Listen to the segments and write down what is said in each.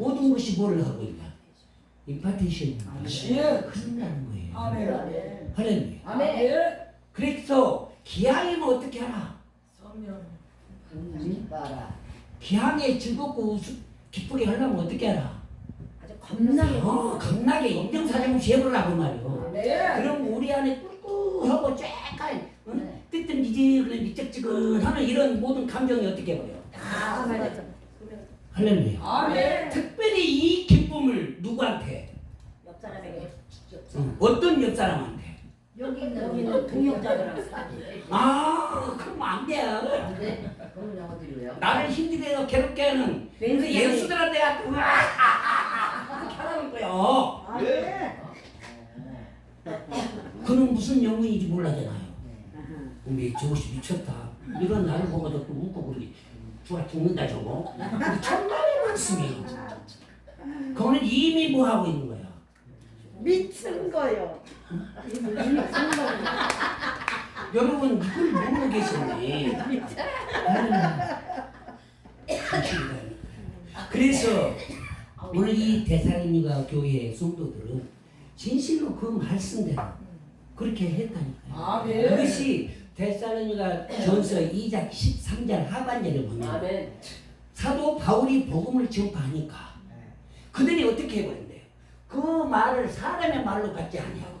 모든 것이 뭐를 하고 있냐? 임파테이션. 예. 흐른다는 거예요. 아멘. 할렐루야. 아멘. 그래서 기왕이면 어떻게 하나? 성령. 봐라. 기왕에 즐겁고 우수, 기쁘게 하려면 어떻게 하나? 아주 겁나게. 어, 겁나게 인정사정없이 해보라고 말이요. 네. 그럼 우리 안에 꿀꿀하고 쬐깐 응? 네. 뜨뜻 미지근한 미적지근하는 이런 모든 감정이 어떻게 해버려? 다 맞아. 할렐루야. 아멘. 특별히 이 기쁨을 누구한테? 옆 사람에게. 응, 어떤 옆 사람한테? 여기 있는 여기는 사지. 아, 그럼 안 돼. 근데 그런 영어들이 왜요? 나를 힘들게 해서 괴롭게 하는 그 예수들한테 갖고 하라는 거요. 아멘. 그는 무슨 영문인지 몰라잖아요. 우리 저것이 미쳤다. 이런 나를 보고도 또 웃고 그러기. 죽아 죽는다 저거. 천만의 말씀이에요. 그거는 이미 뭐 하고 있는 거야. 미친 거요. 여러분 이걸 모르고 계시네. 그래서 오늘 이 대사님과 교회 성도들은 진실로 그 말씀대로 그렇게 했다니까요. 아멘. 그것이 데살로니가 전서 2장 13절 하반절에 보면 아멘. 사도 바울이 복음을 전파하니까 그들이 어떻게 해버린대요? 그 말을 사람의 말로 받지 아니하고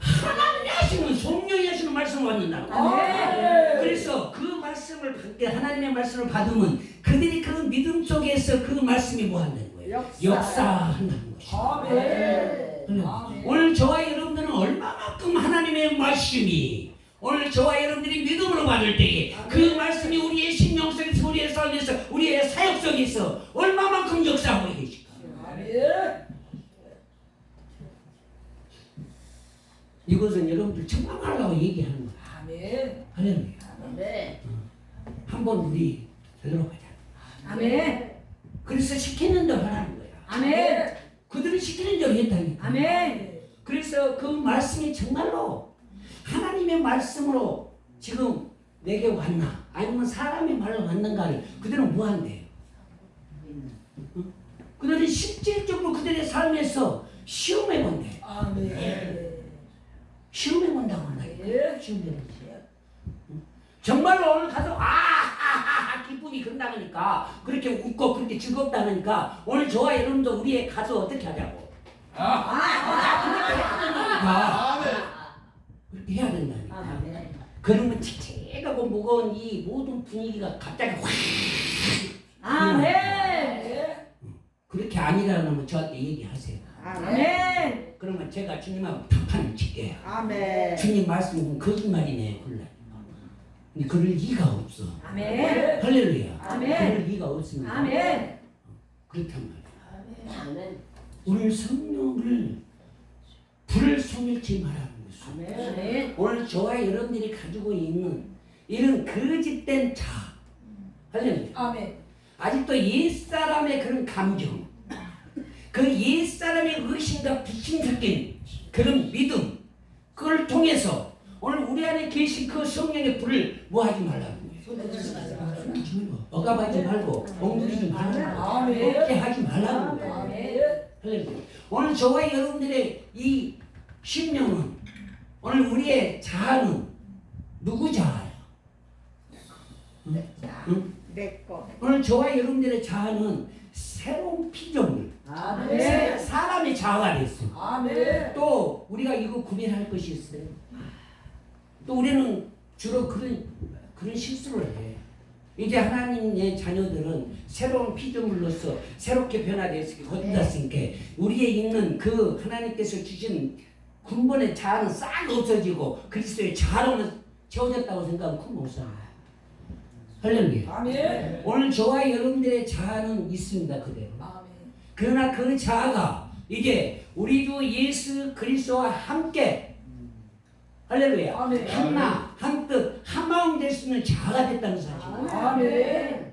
하나님이 하시는 성령이 하시는 말씀을 받는다고. 아멘. 그래서 그 말씀을 받게 하나님의 말씀을 받으면 그들이 그 믿음 속에서 그 말씀이 뭐 한다는 거예요? 역사. 역사한다는 것이죠. 아멘. 아멘. 오늘 저와 여러분들은 얼마만큼 하나님의 말씀이 오늘 저와 여러분들이 믿음으로 받을 때에 그 말씀이 우리의 신령 속에서 우리의 삶에서 우리의 사역 속에서 얼마만큼 역사하고 계실까. 이것은 여러분들 청망하려고 얘기하는 거야 아멘. 할렐루야 아멘. 한번 우리 되도록 하자 아멘. 그래서 시키는 대로 하라는 거야 아멘. 그들은 시키는 대로 했다니까 아멘. 그래서 그 말씀이 정말로 하나님의 말씀으로 지금 내게 왔나 아니면 사람의 말로 왔는가를 그들은 뭐한대요? 응? 그들은 실질적으로 그들의 삶에서 시험해 본대. 아멘. 시험해 본다고 한다. 예. 시험해 본지. 정말로 오늘 가서 아하하하 기쁨이 그런다니까 그렇게 웃고 그렇게 즐겁다니까 오늘 저와 여러분도 우리에 가서 어떻게 하자고 아, 그렇게 해야 된다니까 아멘. 그러면 칙칙하고 무거운 이 모든 분위기가 갑자기 확 아멘. 예. 그렇게 아니라면 저한테 얘기하세요. 아멘. 그러면 제가 주님하고 단판을 칠게요. 아멘. 주님 말씀은 거짓말이네, 굴라. 근데 그럴 리가 없어. 아멘. 할렐루야. 아멘. 그럴 리가 없습니다. 아멘. 그렇단 말이야. 아멘. 오늘 성령을 불을 말하는 것이. 아멘. 오늘 저와 여러분들이 가지고 있는 이런 거짓된 자. 할렐루야. 아멘. 아직도 옛사람의 그런 감정, 그 옛사람의 의심과 비심 섞인 그런 믿음, 그걸 통해서 오늘 우리 안에 계신 그 성령의 불을 뭐 하지 말라고. 억압하지 말고, 엉뚱이지 아멘. 없게 하지 말라고. 할렐루야. 오늘 저와 여러분들의 이 신령은, 오늘 우리의 자아는 누구 자아야? 응? 내 거. 오늘 저와 여러분들의 자아는 새로운 피조물, 아멘. 사람의 자아가 됐어. 아멘. 또 우리가 이거 구별할 것이 있어요. 또 우리는 주로 그런 그런 실수를 해. 이제 하나님의 자녀들은 새로운 피조물로서 새롭게 변화되었으니까 거듭났으니까 우리에 있는 그 하나님께서 주신 군번의 자아는 싹 없어지고 그리스도의 자아로는 채워졌다고 생각하면 큰 못살아. 할렐루야. 아멘. 오늘 저와 여러분들의 자아는 있습니다 그대로. 아멘. 그러나 그 자아가 이제 우리 주 예수 그리스도와 함께 할렐루야 아멘. 하나 한뜻 한마음 될 수 있는 자아가 됐다는 사실. 아멘.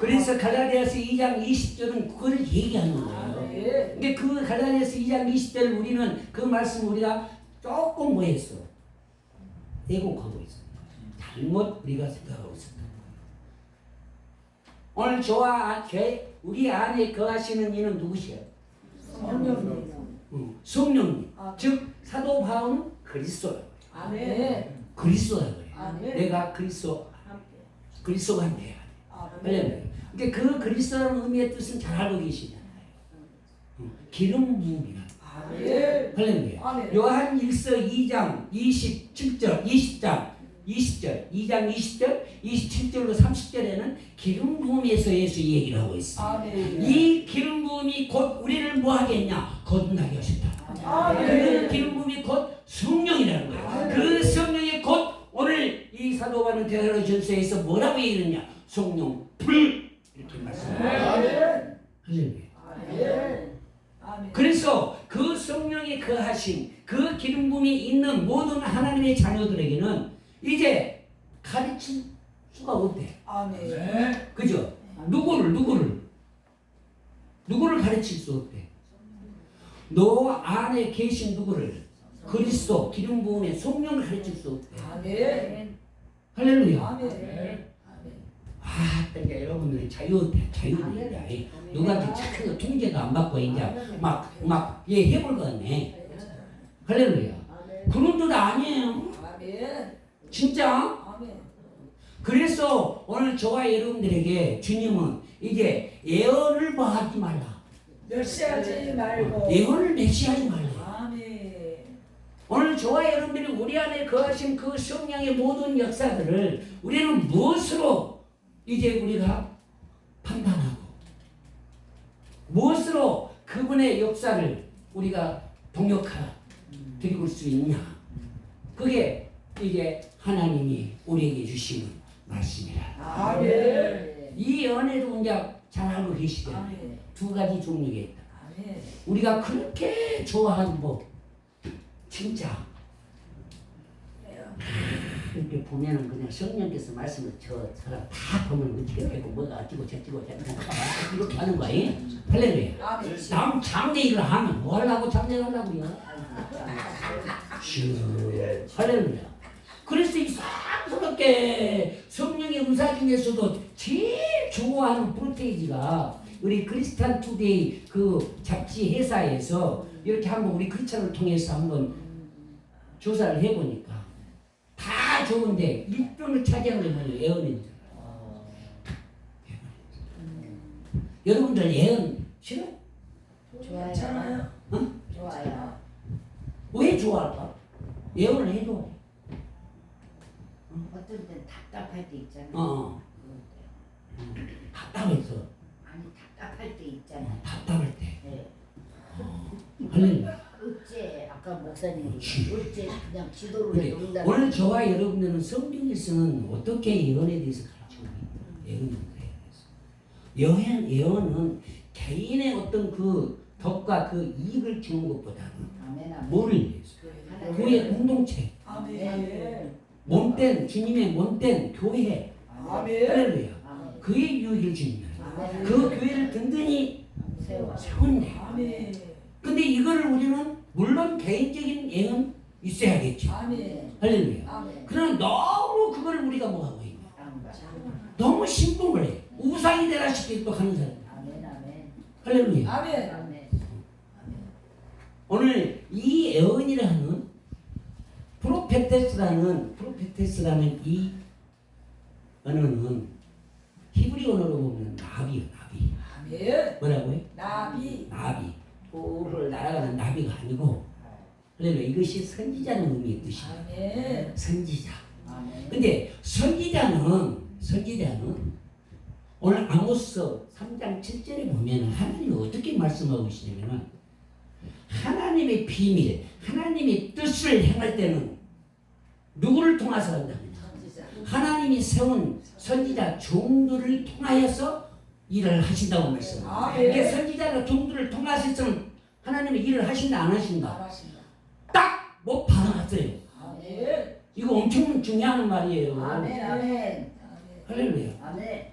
그래서 갈라디아서 2장 20절은 그걸 얘기하는 거예요. 근데 그 갈라디아서 2장 20절 우리는 그 말씀 우리가 조금 뭐 했어? 왜곡하고 있어. 잘못 우리가 생각하고 있었다. 오늘 저와 제 우리 안에 거하시는 이는 누구시요? 성령님. 음, 성령님. 아. 즉 사도 바울은 그리스도라고. 아멘. 그리스도라고 그래요. 아멘. 내가 그리스도 그리스도가 내 안에. 아멘. 할렐루야. 근데 그 그리스도라는 의미의 뜻은 잘 알고. 음, 기름 부음이라. 아멘. 할렐루야. 아멘. 요한 1서 2장 27절, 20장, 20절, 2장 20절, 27절로 30절에는 기름 부음에서 예수 얘기를 하고 있어요. 아멘. 이 기름 부음이 곧 우리를 뭐 하겠냐? 거듭나게 하셨다. 그 아멘. 기름 부음이 곧 성령이라는 거예요. 그 성령이 곧 오늘 이 사도 바울은 데살로전서에서 뭐라고 얘기했냐? 성령 불 이렇게 말씀합니다. 아멘. 할렐루야. 그래서 그 성령이 거하신 그 기름 부음이 있는 모든 하나님의 자녀들에게는 이제 가르칠 수가 없대. 아멘. 그죠? 누구를 누구를 누구를 가르칠 수 없대. 너 안에 계신 누구를 그리스도 기름 부음의 성령을 가르칠 수 없대. 아멘. 할렐루야. 아멘. 아, 그러니까 여러분들이 자유 자유입니다. 누가 이제 착한 통제도 안 받고 이제 막막얘 해볼 것 같네. 할렐루야. 그런 뜻 아니에요. 진짜. 그래서 오늘 저와 여러분들에게 주님은 이제 예언을 뭐 하지 말라. 멸시하지 말고. 예언을 맹시하지 말라. 오늘 저와 여러분들이 우리 안에 거하신 그 성령의 모든 역사들을 우리는 무엇으로 이제 우리가 판단하고 무엇으로 그분의 역사를 우리가 동역하라 드리고 수 있냐 그게 이제 하나님이 우리에게 주시는 말씀이라 아멘. 이 연애도 이제 잘 알고 계시잖아요 아멘. 두 가지 종류가 있다 아멘. 우리가 그렇게 좋아하는 법 진짜 이렇게 보면은 그냥 성령께서 말씀을 저 사람 다 보면 어떻게 되고 뭐가 어찌고 저찌고 이렇게 하는 거야 예? 할렐루야. 남 장례 일을 하면 뭐 하려고 장례 하려고요 슈 할렐루야 그래서 이상스럽게 성령의 은사 중에서도 제일 좋아하는 프로테이지가 우리 크리스탄 투데이 그 잡지 회사에서 이렇게 한번 우리 크리스찬을 통해서 한번 조사를 해보니까 다 좋은데 1등을 차지하는 게 뭐냐 예언인 줄 여러분들 예언 싫어? 좋아요. 괜찮아요. 좋아요. 왜 좋아할까? 예언을 해줘 어떤 땐 답답할 때 있잖아요. 어, 어. 답답해서 아니 답답할 때 있잖아요. 어, 답답할 때 네. 어째 아까 목사님이 그렇지. 어째 그냥 지도를 근데 놓는다. 오늘 저와 여러분들은 성경에서는 어떻게 예언에 대해서 가르치고 있다. 예언에 대해서. 예언, 예언은 개인의 어떤 그 덕과 그 이익을 주는 것보다는 아멘 아멘. 뭐를 위해서? 하나님. 교회 공동체, 아멘. 몸된 주님의 몸된 교회, 아멘. 할렐루야. 그의 유익을 주는. 그 교회를 든든히. 세웠네. 아멘. 근데 이거를 우리는 물론 개인적인 예언 있어야겠죠. 아멘. 할렐루야. 아멘. 그러나 너무 그거를 우리가 뭐 하고 있냐? 너무 신봉을 해. 우상이 되라시키 또 하는 사람. 아멘 아멘. 할렐루야. 아멘. 아멘. 오늘 이 예언이라는 프로페테스라는 프로페테스라는 이 언어는 히브리 언어로 보면 나비요 나비. 아멘. 뭐라고요? 나비. 나비. 뿔을 날아가는 나비가 아니고 할렐루야. 이것이 선지자는 의미의 뜻이야. 아멘. 선지자. 아멘. 근데 선지자는 선지자는 오늘 아모스 3장 7절에 보면 하나님이 어떻게 말씀하고 계시냐면 하나님의 비밀, 하나님의 뜻을 행할 때는 누구를 통해서 한다면 하나님이 세운 선지자 종들을 통하여서 일을 하신다고 말씀합니다. 아멘. 이게 선지자가 종들을 통하셔서는 하나님의 일을 하신다 안 하신다? 잘하신다. 딱못 받아놨어요. 아멘. 이거 엄청 중요한 말이에요. 아멘 아멘. 아멘. 할렐루야. 아멘.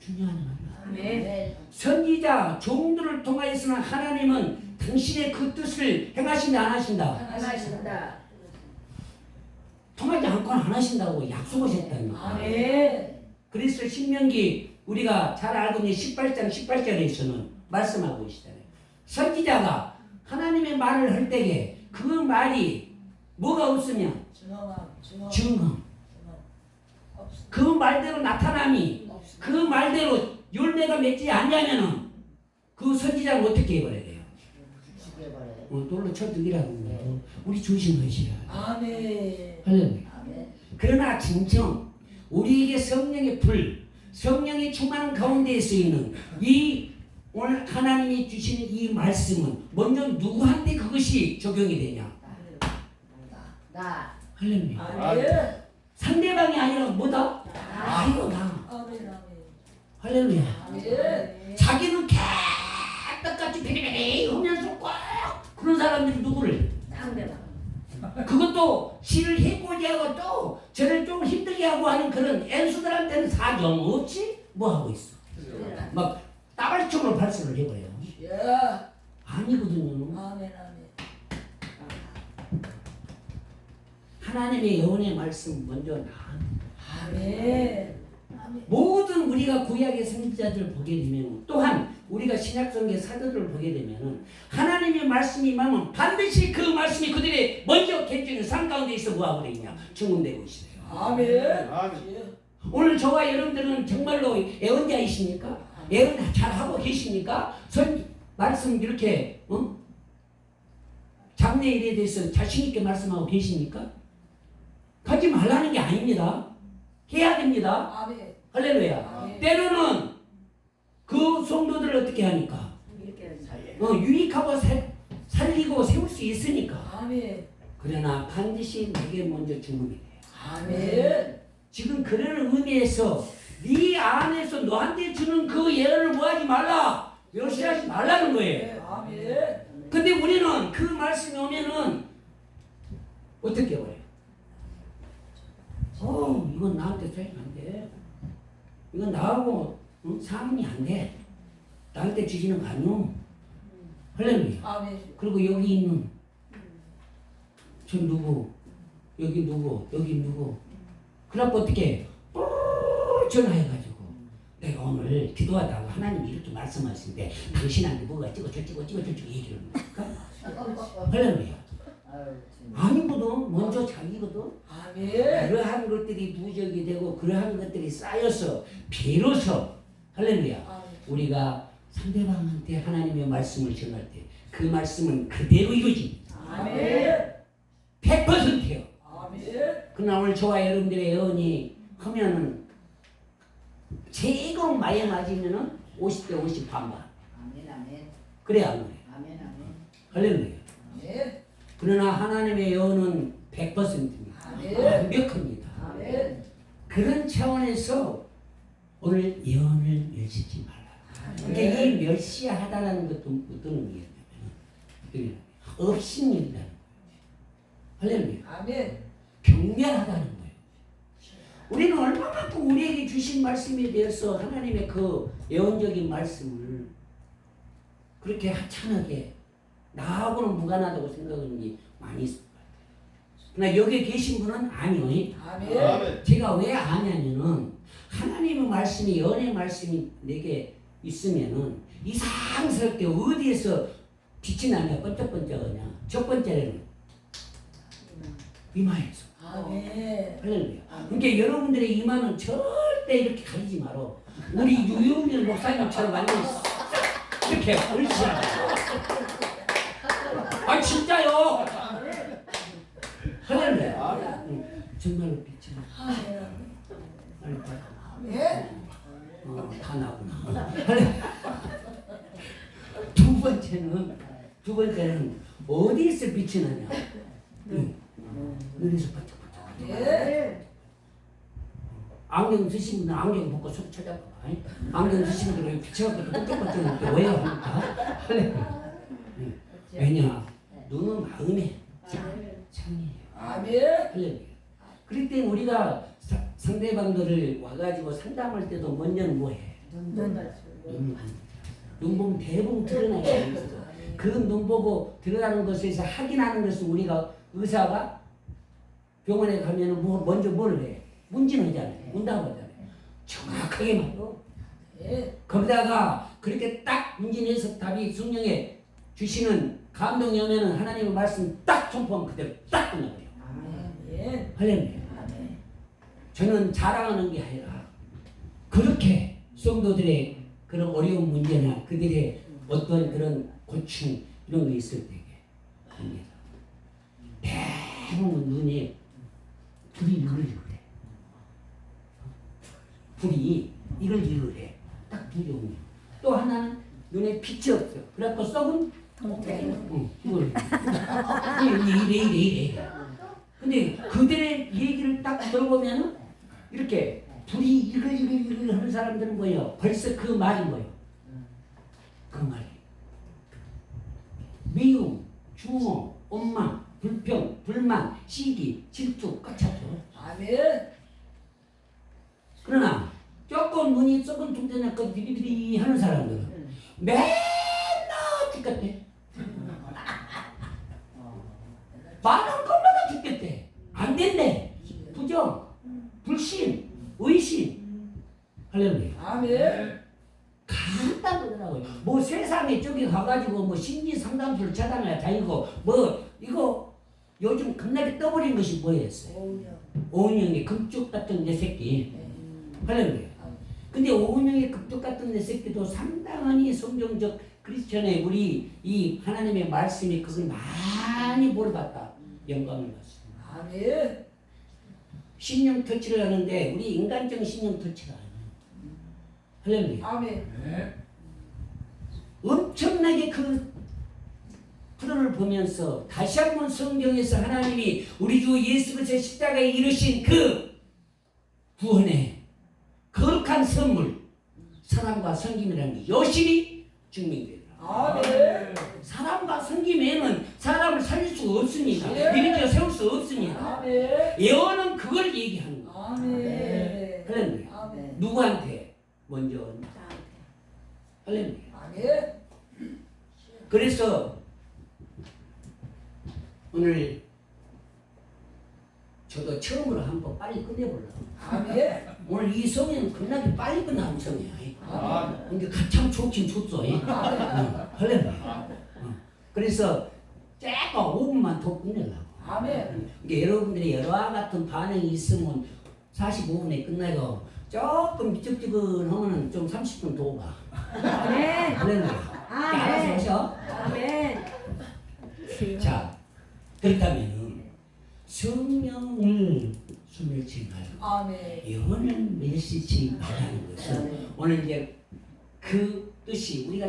중요한 말이야. 아멘. 선지자 종들을 통하여서는 하나님은 당신의 그 뜻을 행하신다 안 하신다. 하나신다. 통하지 않고는 안 하신다고 약속하셨다니. 아멘. 그래서 신명기 우리가 잘 알고 있는 18장 18절에서는 말씀하고 계시잖아요. 선지자가 하나님의 말을 할 때에 그 말이 뭐가 없으면 증언 그 말대로 나타남이 그 말대로 열매가 맺지 않냐면은 그 선지자는 어떻게 해버려야 돼요? 어, 돌로 쳐 죽이라고 네. 우리 조심하시라. 아멘 할렐루야. 그러나 진정 우리에게 성령의 불, 성령이 충만한 가운데에 쓰이는 이 오늘 하나님이 주시는 이 말씀은 먼저 누구한테 그것이 적용이 되냐? 나. 할렐루야. 상대방이 아니라 뭐다? 나 이거 나. 할렐루야. 자기는 개떡같이 베리베리 하면서 꼭 그런 사람들이 누구를? 상대방. 그것도 지를 해코지 하고 또 저를 좀 힘들게 하고 하는 그런 엔수들한테는 사정 없이 뭐 하고 있어. 막 따발총으로 발사를 해버려요. 예 아니거든요. 아멘 아멘 하나님의 영혼의 말씀 먼저 나. 아멘 모든 우리가 구약의 선지자들을 보게 되면 또한 우리가 신약성경 사도들을 보게 되면은 하나님의 말씀이 임하면 반드시 그 말씀이 그들의 먼저 객주는 삶 가운데 있어 뭐하고 그러냐 충분되고 있어요. 아멘 아멘. 예. 오늘 저와 여러분들은 정말로 애원자이십니까? 애원 잘 하고 계십니까? 선 말씀 이렇게 어? 장래 일에 대해서 자신 있게 말씀하고 계십니까? 하지 말라는 게 아닙니다. 해야 됩니다. 아멘 할렐루야. 아멘 때로는 그 성도들을 어떻게 하니까? 어, 유익하고 살, 살리고 세울 수 있으니까. 아멘 그러나 반드시 내게 먼저 중급이 돼요. 아멘 지금 그런 의미에서 네 안에서 너한테 주는 그 예언을 뭐하지 말라. 멸시하지 말라는 거예요. 아멘 근데 우리는 그 말씀이 오면은 어떻게 해요? 어, 이건 나한테 써야면 안 돼. 이건 나하고 응? 상응이 안 돼. 나한테 주시는 거 아니오. 할렐루야. 아멘 그리고 여기 있는 저 누구, 여기 누구, 여기 누구. 그래갖고 어떻게 뽀 전화해가지고 내가 오늘 기도하다가 하나님이 이렇게 말씀하시는데 당신한테 뭐가 찍어 저 찍어 찍어 저찍어 얘기를 합니까? 할렐루야. 아니거든. 먼저 자기거든. 아멘 그러한 것들이 부적이 되고 그러한 것들이 쌓여서 비로소 할렐루야. 아멘 우리가 상대방한테 하나님의 말씀을 전할 때 그 말씀은 그대로 이루어집니다. 아멘 100%예요. 아멘 그러나 오늘 저와 여러분들의 예언이 하면은 최고 마에 맞으면은 50대 50 반반. 아멘, 아멘. 그래야 안 그래. 아멘, 아멘. 할렐루야. 아멘 그러나 하나님의 예언은 100%입니다. 아멘. 완벽합니다. 아멘 그런 차원에서 오늘 예언을 멸시지 말라. 그러니까 이 멸시하다라는 것도 어떤 의미냐면 거예요. 할렐루야. 아멘 경멸하다는 거예요. 우리는 얼마만큼 우리에게 주신 말씀에 대해서 하나님의 그 예언적인 말씀을 그렇게 하찮게 나하고는 무관하다고 생각하는 게 많이 있을 것 같아요. 그러나 여기 계신 분은 아니요. 아멘. 아멘. 제가 왜 아냐면은 하나님의 말씀이 연의 말씀이 내게 있으면은 이상스럽게 어디에서 빛이 나냐 번쩍번쩍하냐. 첫 번째는 이마에서. 아멘. 할렐루야. 그러니까 여러분들의 이마는 절대 이렇게 가리지 마라. 우리 유영민 목사님처럼 완전히 싹 이렇게 옳지 아 진짜요 할렐루야 아멘. 응, 정말로 빛이 나 빨리 아멘 어, 다 나구나. 두 번째는 두 번째는 어디에서 빛이 나냐? 눈. 눈에서 반짝반짝. 안경 쓰신 분은 안경 벗고 속 찾아봐. 안경 쓰신 분들은 빛이 갖고 반짝반짝 왜 합니까? 응. 왜냐? 눈은 마음의 창이에요. 아멘 할렐루야. 그럴 때 우리가 사- 상대방들을 와가지고 상담할 때도 먼저는 뭐해? 눈, 눈, 눈 보면 대부분 드러나게 있어. 그 눈 보고 드러나는 것에서 확인하는 것은 우리가 의사가 병원에 가면은 뭐 먼저 뭘 해? 문진하잖아요. 문답하잖아요. 정확하게 말로 예. 거기다가 그렇게 딱 문진해서 답이 성령에 주시는 감동이 오면은 하나님의 말씀 딱 선포하면 그대로 딱 끝나버려요. 예. 할렐루야. 저는 자랑하는 게 아니라 그렇게 성도들의 그런 어려운 문제나 그들의 어떤 그런 고충 이런 거 있을 때에 합니다. 대부분 눈에 불이 이걸 이래. 불이 이걸 이래. 딱 두 종류. 또 하나는 눈에 빛이 없어. 그래갖고 썩은 응, 이걸 이래 이래 이래 이래. 근데 그들의 얘기를 딱 들어보면은 이렇게 불이 이글 이글 이글 하는 사람들은 뭐예요? 벌써 그 말이 뭐예요? 그 말이 미움, 주어, 원망, 불평, 불만, 시기, 질투 꽉찼죠. 아멘. 그러나 조금 눈이 썩은 퉁대나 그 비리비리 하는 사람들은 맨날 죽겠대. 말할 것마다 죽겠대. 안 된대. 부정, 불신, 의심. 할렐루야. 아멘. 간단 그러더라고요. 뭐 세상에 저기 가가지고 뭐 심리 상담소를 찾아내야 다니고 뭐 이거 요즘 겁나게 떠버린 것이 뭐였어요? 오은영. 오은영의 금쪽 같은 내 새끼. 할렐루야. 근데 오은영의 금쪽 같은 내 새끼도 상당히 성경적 크리스천의 우리 이 하나님의 말씀이 그걸 많이 물어봤다. 영감을 받습니다. 아멘. 신령 터치를 하는데 우리 인간적인 신령 터치가 아니에요. 할렐루야. 아멘. 엄청나게 그 프로를 보면서 다시 한번 성경에서 하나님이 우리 주 예수 그리스도의 십자가에 이루신 그 구원의 거룩한 선물 사랑과 섬김이라는 게 여실히 증명되더라. 아멘. 사랑과 섬김에는 없습니다. 예. 비밀을 세울 수 없습니다. 예언은 그걸 얘기하는 거예요. 할렐루야. 누구한테 먼저 할렐루야. 그래서 오늘 저도 처음으로 한번 빨리 끝내보려고. 오늘 이 성에는 겁나게 빨리 끝나는 성이야. 아멘. 근데 가참 좋긴 좋죠. 응, 할렐루야. 응. 그래서 조금 5분만 더 끝내려고. 아멘. 이게 여러분들이 여러와 같은 반응이 있으면 45분에 끝나고 조금 미적지근하면 좀 30분 더 가. 아멘. 할렐루야. 아멘. 알아서 오셔. 아멘. 자, 그렇다면 성령을 숨을지 말고 아멘. 영혼을 메시지 말라는 것은 오늘 이제 그 뜻이 우리가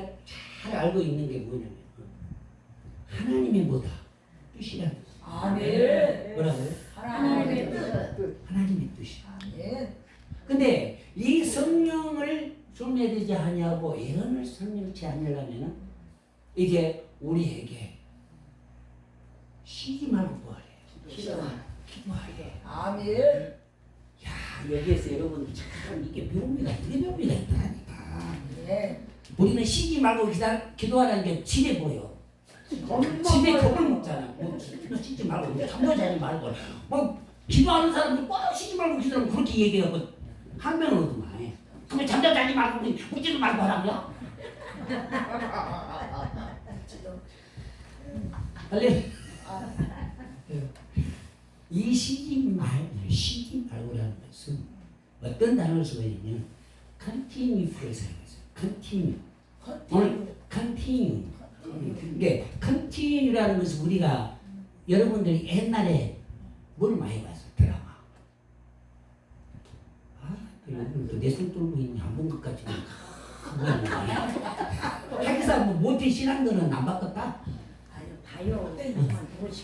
잘 알고 있는 게 뭐냐면 하나님의 뭐다 거예요. 아멘. 뭐라고요? 하나님의 뜻. 하나님의 뜻이. 아멘. 근데 이 성령을 숨매되지 하냐고 예언을 성령치 않으려면 이게 우리에게 쉬지 말고 뭐하래? 기도하래. 아멘. 야 여기에서 여러분 참 이게 묘미가 이게 묘미가 있다니까. 아멘. 우리는 쉬지 말고 기다, 기도하라는 게 집에 보여. 집에 겁을 먹잖아. 뭐 기- 쉬지 말고 자지 말고 뭐 기도하는 사람들 꼭 쉬지 말고 기도하면 그렇게 얘기하고 한 명은 얻으면 그러면 잠도 자지 말고 웃지도 말고 하라고요? 할래? 이 쉬지 말, 쉬지 말고라는 것은 어떤 단어를 쓰고 있냐면 continuous를 사용했어요. continue. 오늘 continue. 이게 continue라는 것은 우리가 여러분들이 옛날에 뭘 많이 봤어? 드라마. 아, 여러분도 내손 떨고 있니 안본 것 같지만 하기사 뭐 모태 신앙들은 안 바꿨다. 봐요.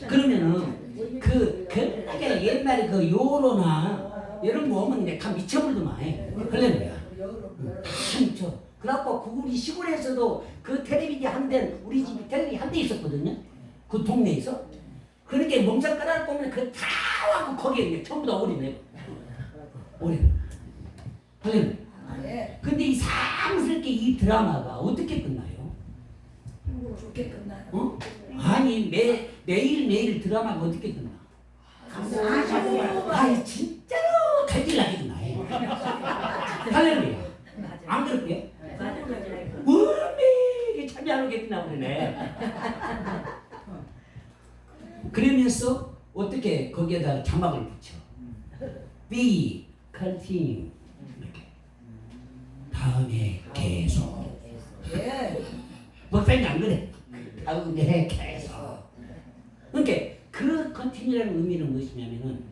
그러면은 그 그게 옛날에 그 요로나 이런 거 오면 내가 미쳐버리더만 할렐루야 다 미쳐 그 우리 시골에서도 그 텔레비전 한대 우리 집에 텔레비전 한 대 있었거든요 그 동네에서 그렇게 멍석 깔아놓고 보면 그 다 와고 거기에 전부 다 오리네 오리 할렐루야 아멘. 근데 이 상스럽게 이 드라마가 어떻게 끝나요? 좋게 끝나요. 어? 아니 매 매일 매일 드라마가 어떻게 끝나? 아주 아이 진짜로 갈질나게 끝나요. 할렐루야. 안 그럴게요? 네. 맞아 맞아. 원래 참이 안 오겠구나 그러네. 그러면서 어떻게 거기에다 자막을 붙여? Be continue 이렇게 다음에 계속 예. 목사님 안 그래? 다음에 계속 그러니까 그 continue라는 의미는 무엇이냐면은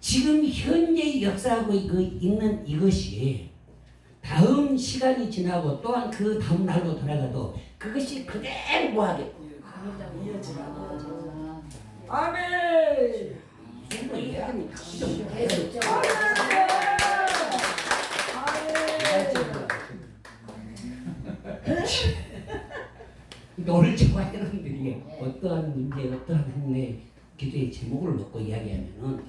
지금 현재 역사하고 그 있는 이것이 다음 시간이 지나고 또한 그 다음 날로 돌아가도 그것이 그대로 뭐하게 아, 아멘. 그러니까 오늘 저와 여러분들이 어떠한 문제, 어떠한 행내 기도의 제목을 놓고 이야기하면은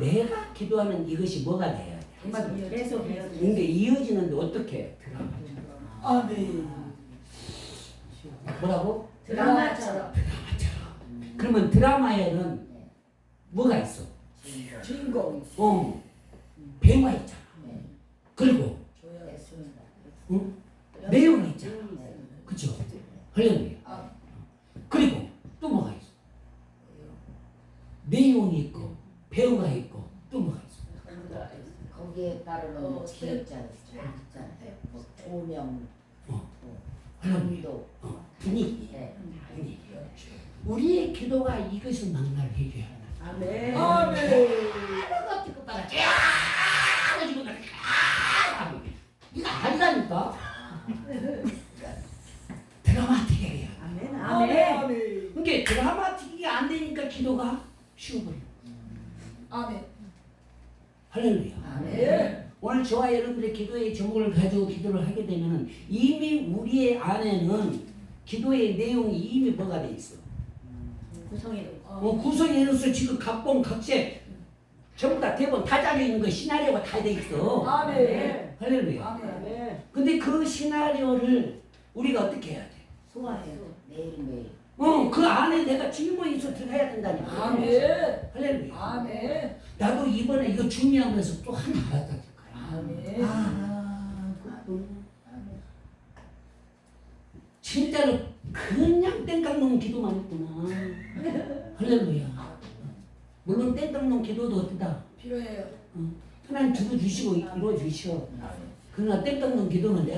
내가 기도하는 이것이 뭐가 돼야 돼? 계속 해요. 근데 이어지는데 어떻게? 아멘. 뭐라고? 드라마처럼 그러면 드라마에는 뭐가 있어? 주인공. 어, 배우가 있잖아. 네. 그리고. 응? 내용이 있잖아. 그쵸? 할렐루야. 아. 그리고 또 뭐가 있어? 내용이 있고 배우가 있고 또 뭐가 있어? 거기에 따르는. 뭐 조명, 어. 뭐 할렐루야. 감독, 어, 분위기. 네. 분위기. 우리의 기도가 이것을 망라해줘야 한다. 아멘. 아멘. 가지고 따라 가지고 따라 이거 아니라니까. 드라마틱해야 돼. 아멘. 아멘. 아멘. 아멘. 그러니까 드라마틱이 안 되니까 기도가 쉬워버려. 아멘. 할렐루야. 예. 오늘 저와 여러분들의 기도의 제목을 가지고 기도를 하게 되면은 이미 우리의 안에는 기도의 내용이 이미 뭐가 돼 있어. 구성이 어, 구성에 있어서 지금 각본 각색 전부 다 대본 다 짜져 있는 거 시나리오가 다 돼 있어. 아멘. 할렐루야. 아멘. 근데 그 시나리오를 우리가 어떻게 해야 돼? 소화해요. 매일매일 어, 그 안에 내가 질문이 있어 들어야 된다니까. 아멘. 할렐루야. 아멘. 나도 이번에 이거 준비하면서 또 하나 알았다니까. 아멘. 아, 그렇구나. 진짜로 그냥 땡깡 놓은 기도만 했구나. 할렐루야. 물론 땡깡 놓은 기도도 어떠다. 필요해요. 하나님 들어주시고 이루어주셔. 아멘. 그러나 땡깡 놓은 기도는 내가